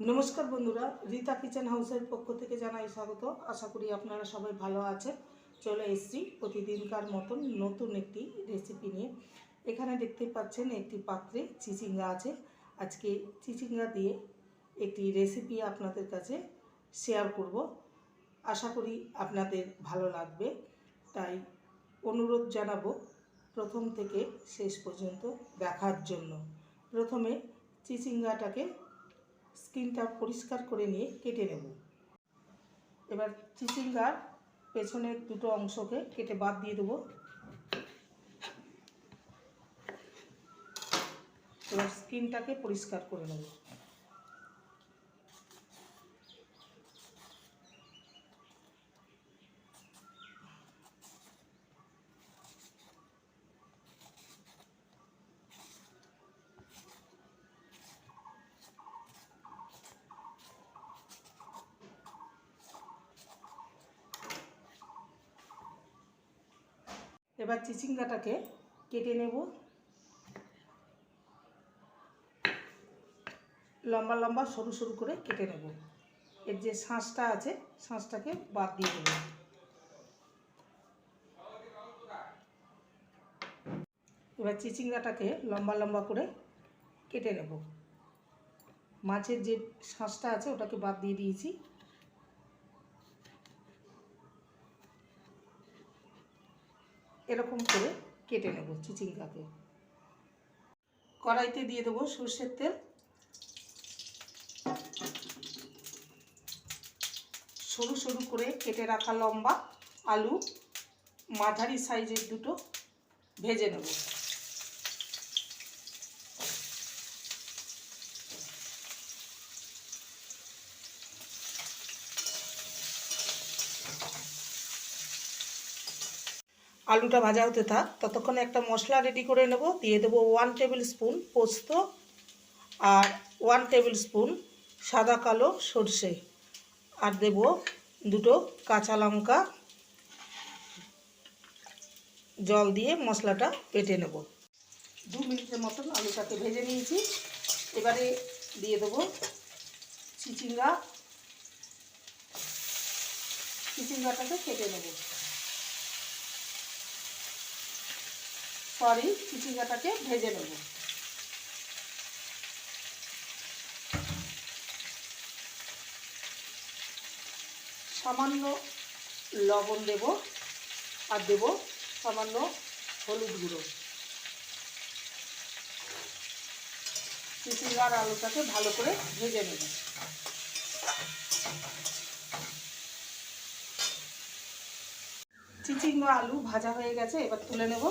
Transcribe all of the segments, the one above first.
নমস্কার বন্ধুরা, রীতা কিচেন হাউসের পক্ষ থেকে জানাই স্বাগত। আশা করি আপনারা সবাই ভালো আছেন। চলে এসেছি প্রতিদিনকার মতন নতুন একটি রেসিপি নিয়ে। এখানে দেখতে পাচ্ছেন একটি পাত্রে চিচিঙ্গা আছে। আজকে চিচিঙ্গা দিয়ে একটি রেসিপি আপনাদের কাছে শেয়ার করব। আশা করি আপনাদের ভালো লাগবে। তাই অনুরোধ জানাব প্রথম থেকে শেষ পর্যন্ত দেখার জন্য। প্রথমে চিচিঙ্গাটাকে স্কিনটা পরিষ্কার করে নিয়ে কেটে নেব। এবার চিচিঙ্গার পেছনের দুটো অংশকে কেটে বাদ দিয়ে দেবো। এবার স্কিনটাকে পরিষ্কার করে নেব। এবার চিচিঙ্গাটাকে কেটে নেব। লম্বা লম্বা সরু সরু করে কেটে নেব। এর যে শাঁসটা আছে, শাঁসটাকে বাদ দিয়ে দেব। এবার চিচিঙ্গাটাকে লম্বা লম্বা করে কেটে নেব। মাছের যে শাঁসটা আছে, ওটাকে বাদ দিয়ে দিয়েছি। এরকম করে কেটে নেব চিচিঙ্গাকে। কড়াইতে দিয়ে দেবো সর্ষের তেল। সরু সরু করে কেটে রাখা লম্বা আলু। মাঝারি সাইজের দুটো ভেজে নেব। আলুটা ভাজা হতে থাক, ততক্ষণে একটা মশলা রেডি করে নেব, দিয়ে দেবো ওয়ান টেবিল স্পুন পোস্ত আর ওয়ান টেবিল স্পুন সাদা কালো সর্ষে আর দেব দুটো কাঁচা লঙ্কা। জল দিয়ে মশলাটা পেটে নেব। দু মিনিটের মতন আলুটাকে ভেজে নিয়েছি। এবারে দিয়ে দেবো চিচিঙ্গা। চিচিঙ্গাটাকে কেটে নেব। সরি চিচিঙ্গাটাকে ভেজে নেব। সামান্য লবণ দেব আর দেব সামান্য হলুদ গুঁড়ো। চিচিঙ্গার আলুটাকে ভালো করে ভেজে নেব। চিচিঙ্গা আলু ভাজা হয়ে গেছে, এবার তুলে নেব।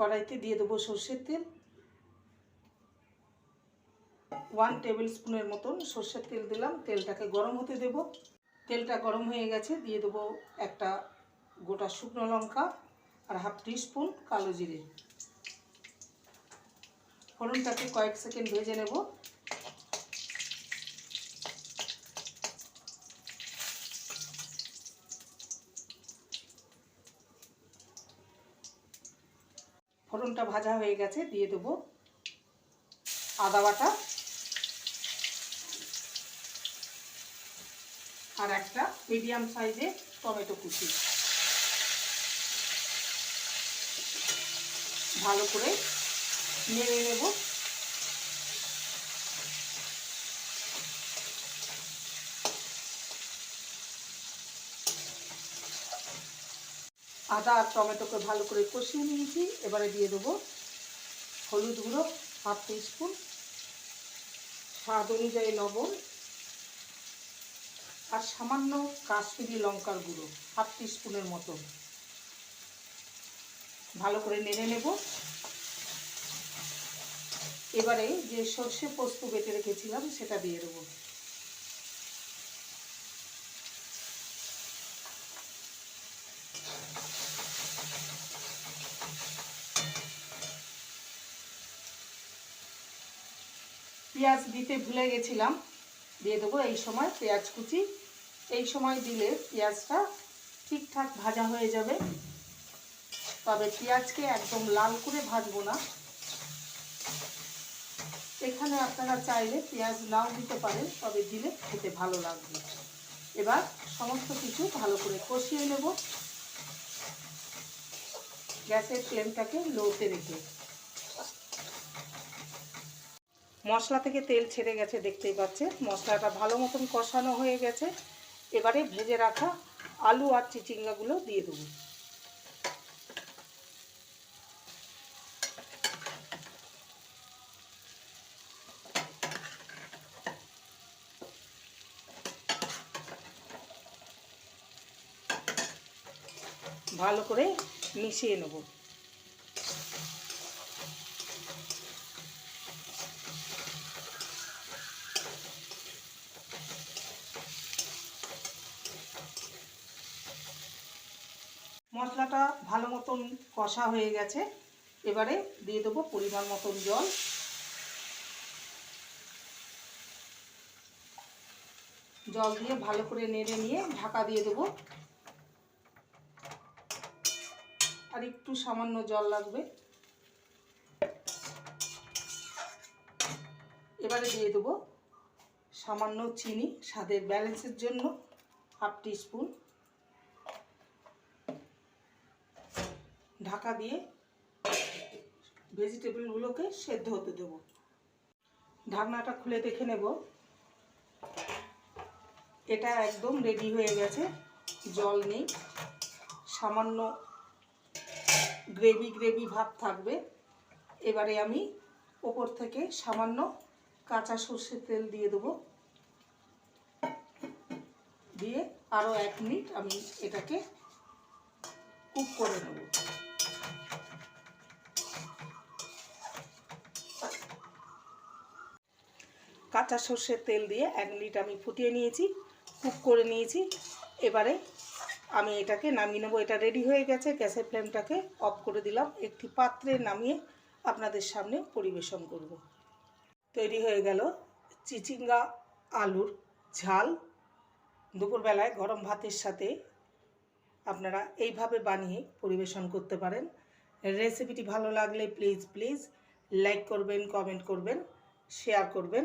কড়াইতে দিয়ে দেবো সর্ষের তেল। ওয়ান টেবিল স্পুনের মতন সর্ষের তেল দিলাম। তেলটাকে গরম হতে দেব। তেলটা গরম হয়ে গেছে, দিয়ে দেবো একটা গোটা শুকনো লঙ্কা আর হাফ স্পুন কালো জিরে। ফোড়নটাকে কয়েক সেকেন্ড ভেজে নেব। ফোড়নটা ভাজা হয়ে গেছে, দিয়ে দেব আদা বাটা আর একটা মিডিয়াম সাইজে টমেটো কুচি। ভালো করে নেড়ে নেব। আদা আর টমেটোকে ভালো করে কষিয়ে নিয়েছি। এবারে দিয়ে দেবো হলুদ গুঁড়ো, হাফ স্পুন স্বাদ অনুযায়ী লবণ আর সামান্য কাশ্মীরি লঙ্কার গুঁড়ো, হাফ স্পুনের মতো। ভালো করে নেড়ে নেব। এবারে যে সর্ষে পোস্ত বেটে রেখেছিলাম, সেটা দিয়ে দেবো। পেঁয়াজ দিতে ভুলে গেছিলাম। দিয়ে দেবো এই সময় পেঁয়াজ কুচি। এই সময় দিলে পেঁয়াজটা ঠিকঠাক ভাজা হয়ে যাবে। তবে পেঁয়াজকে একদম লাল করে ভাজবো না। এখানে আপনারা চাইলে পেঁয়াজ নাও দিতে পারেন, তবে দিলে খেতে ভালো লাগবে। এবার সমস্ত কিছু ভালো করে কষিয়ে নেব। গ্যাসের ফ্লেমটাকে লোতে রেখে। মশলা থেকে তেল ছেড়ে গেছে, দেখতেই পাচ্ছে মশলাটা ভালো মতন কষানো হয়ে গেছে। এবারে ভেজে রাখা আলু আর চিচিঙ্গাগুলো দিয়ে দেবো। ভালো করে মিশিয়ে নেব মশলাটা ভালো মতন কষা হয়ে গেছে। এবারে দিয়ে দেবো পরিমাণ মতন জল। জল দিয়ে ভালো করে নেড়ে নিয়ে ঢাকা দিয়ে দেবো। আর একটু সামান্য জল লাগবে। এবারে দিয়ে দেবো সামান্য চিনি, স্বাদের ব্যালেন্সের জন্য হাফ স্পুন। ঢাকা দিয়ে ভেজিটেবলগুলোকে সেদ্ধ হতে দেবো। ঢাকনাটা খুলে দেখে নেব। এটা একদম রেডি হয়ে গেছে। জল নেই। সামান্য গ্রেভি গ্রেভি ভাব থাকবে। এবারে আমি ওপর থেকে সামান্য কাঁচা সর্ষের তেল দিয়ে দেবো। দিয়ে আরও এক মিনিট আমি এটাকে কুক করে নেব। কাঁচা সর্ষের তেল দিয়ে এক মিনিট আমি ফুটিয়ে নিয়েছি, কুক করে নিয়েছি। এবারে আমি এটাকে নামিয়ে নেব। এটা রেডি হয়ে গেছে, গ্যাসের ফ্লেমটাকে অফ করে দিলাম। একটি পাত্রে নামিয়ে আপনাদের সামনে পরিবেশন করব। তৈরি হয়ে গেল চিচিঙ্গা আলুর ঝাল। দুপুরবেলায় গরম ভাতের সাথে আপনারা এইভাবে বানিয়ে পরিবেশন করতে পারেন। রেসিপিটি ভালো লাগলে প্লিজ প্লিজ লাইক করবেন কমেন্ট করবেন শেয়ার করবেন।